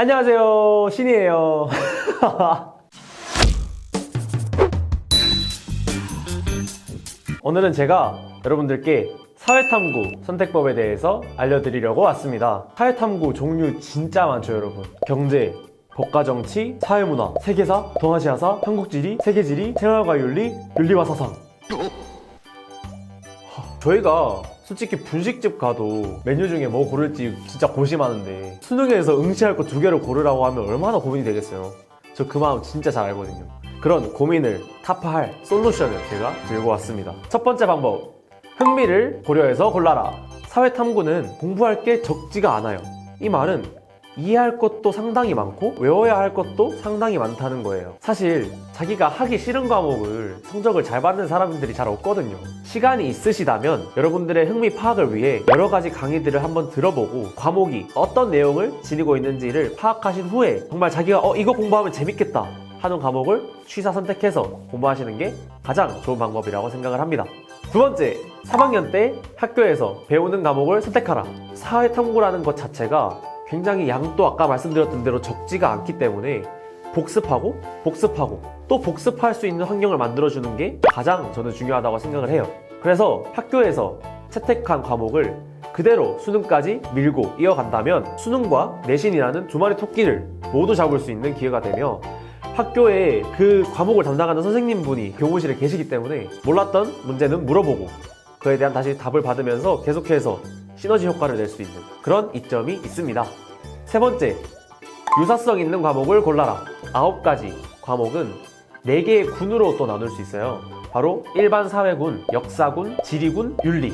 안녕하세요. 신이에요. 오늘은 제가 여러분들께 사회탐구 선택법에 대해서 알려드리려고 왔습니다. 사회탐구 종류 진짜 많죠, 여러분. 경제, 법과정치, 사회문화, 세계사, 동아시아사, 한국지리, 세계지리, 생활과윤리, 윤리와 사상. 저희가 솔직히 분식집 가도 메뉴 중에 뭐 고를지 진짜 고심하는데 수능에서 응시할 거 두 개를 고르라고 하면 얼마나 고민이 되겠어요. 저 그 마음 진짜 잘 알거든요. 그런 고민을 타파할 솔루션을 제가 들고 왔습니다. 첫 번째 방법. 흥미를 고려해서 골라라. 사회 탐구는 공부할 게 적지가 않아요. 이 말은 이해할 것도 상당히 많고 외워야 할 것도 상당히 많다는 거예요. 사실 자기가 하기 싫은 과목을 성적을 잘 받는 사람들이 잘 없거든요. 시간이 있으시다면 여러분들의 흥미 파악을 위해 여러 가지 강의들을 한번 들어보고 과목이 어떤 내용을 지니고 있는지를 파악하신 후에 정말 자기가 어 이거 공부하면 재밌겠다 하는 과목을 취사 선택해서 공부하시는 게 가장 좋은 방법이라고 생각을 합니다. 두 번째, 3학년 때 학교에서 배우는 과목을 선택하라. 사회탐구라는 것 자체가 굉장히 양도 아까 말씀드렸던 대로 적지가 않기 때문에 복습하고 복습하고 또 복습할 수 있는 환경을 만들어주는 게 가장 저는 중요하다고 생각을 해요. 그래서 학교에서 채택한 과목을 그대로 수능까지 밀고 이어간다면 수능과 내신이라는 두 마리 토끼를 모두 잡을 수 있는 기회가 되며 학교에 그 과목을 담당하는 선생님분이 교무실에 계시기 때문에 몰랐던 문제는 물어보고 그에 대한 다시 답을 받으면서 계속해서 시너지 효과를 낼 수 있는 그런 이점이 있습니다. 세 번째, 유사성 있는 과목을 골라라. 아홉 가지 과목은 네 개의 군으로 또 나눌 수 있어요. 바로 일반 사회군, 역사군, 지리군, 윤리.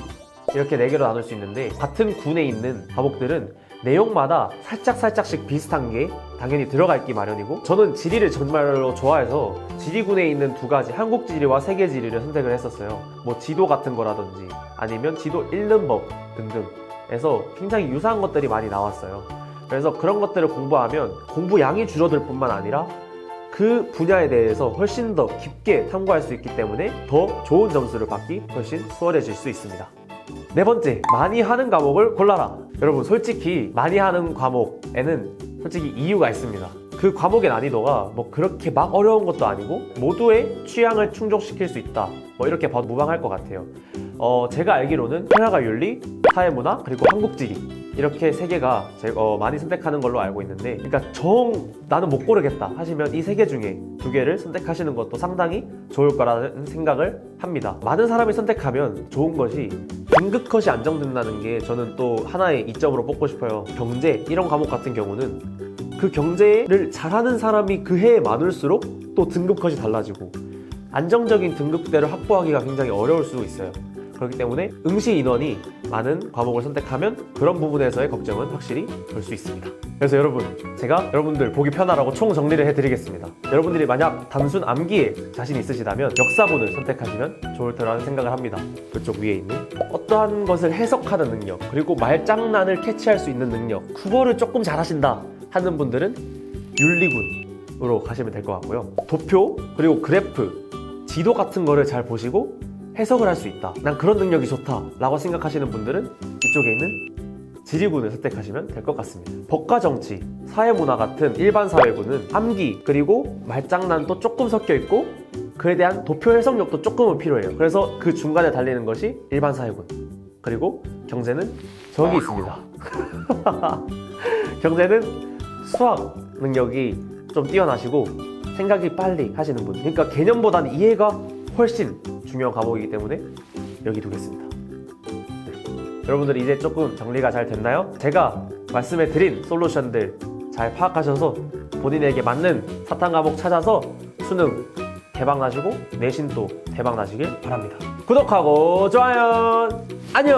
이렇게 네 개로 나눌 수 있는데 같은 군에 있는 과목들은 내용마다 살짝 살짝씩 비슷한 게 당연히 들어가 있기 마련이고 저는 지리를 정말로 좋아해서 지리군에 있는 두 가지 한국 지리와 세계 지리를 선택을 했었어요. 뭐 지도 같은 거라든지 아니면 지도 읽는 법 등등 에서 굉장히 유사한 것들이 많이 나왔어요. 그래서 그런 것들을 공부하면 공부 양이 줄어들 뿐만 아니라 그 분야에 대해서 훨씬 더 깊게 탐구할 수 있기 때문에 더 좋은 점수를 받기 훨씬 수월해질 수 있습니다. 네 번째, 많이 하는 과목을 골라라. 여러분, 솔직히 많이 하는 과목에는 솔직히 이유가 있습니다. 그 과목의 난이도가 뭐 그렇게 막 어려운 것도 아니고 모두의 취향을 충족시킬 수 있다. 뭐 이렇게 봐도 무방할 것 같아요. 어, 제가 알기로는 생활과 윤리, 사회문화, 그리고 한국지리 이렇게 세 개가 제가 어, 많이 선택하는 걸로 알고 있는데, 그러니까 정 나는 못 고르겠다 하시면 이 세 개 중에 두 개를 선택하시는 것도 상당히 좋을 거라는 생각을 합니다. 많은 사람이 선택하면 좋은 것이 등급 컷이 안정된다는 게 저는 또 하나의 이점으로 뽑고 싶어요. 경제 이런 과목 같은 경우는 그 경제를 잘하는 사람이 그 해에 많을수록 또 등급 컷이 달라지고 안정적인 등급대를 확보하기가 굉장히 어려울 수 있어요. 그렇기 때문에 응시 인원이 많은 과목을 선택하면 그런 부분에서의 걱정은 확실히 덜 수 있습니다. 그래서 여러분, 제가 여러분들 보기 편하라고 총 정리를 해드리겠습니다. 여러분들이 만약 단순 암기에 자신 있으시다면 역사본을 선택하시면 좋을 테라는 생각을 합니다. 그쪽 위에 있는 어떠한 것을 해석하는 능력, 그리고 말장난을 캐치할 수 있는 능력, 국어를 조금 잘하신다 하는 분들은 윤리군으로 가시면 될 것 같고요. 도표, 그리고 그래프, 지도 같은 거를 잘 보시고 해석을 할 수 있다. 난 그런 능력이 좋다. 라고 생각하시는 분들은 이쪽에 있는 지리군을 선택하시면 될 것 같습니다. 법과 정치, 사회문화 같은 일반 사회군은 암기, 그리고 말장난도 조금 섞여 있고 그에 대한 도표 해석력도 조금은 필요해요. 그래서 그 중간에 달리는 것이 일반 사회군. 그리고 경제는 저기 있습니다. 경제는 수학 능력이 좀 뛰어나시고 생각이 빨리 하시는 분. 그러니까 개념보다는 이해가 훨씬 중요한 과목이기 때문에 여기 두겠습니다. 네. 여러분들 이제 조금 정리가 잘 됐나요? 제가 말씀해 드린 솔루션들 잘 파악하셔서 본인에게 맞는 사탕 과목 찾아서 수능 대박 나시고 내신도 대박 나시길 바랍니다. 구독하고 좋아요 안녕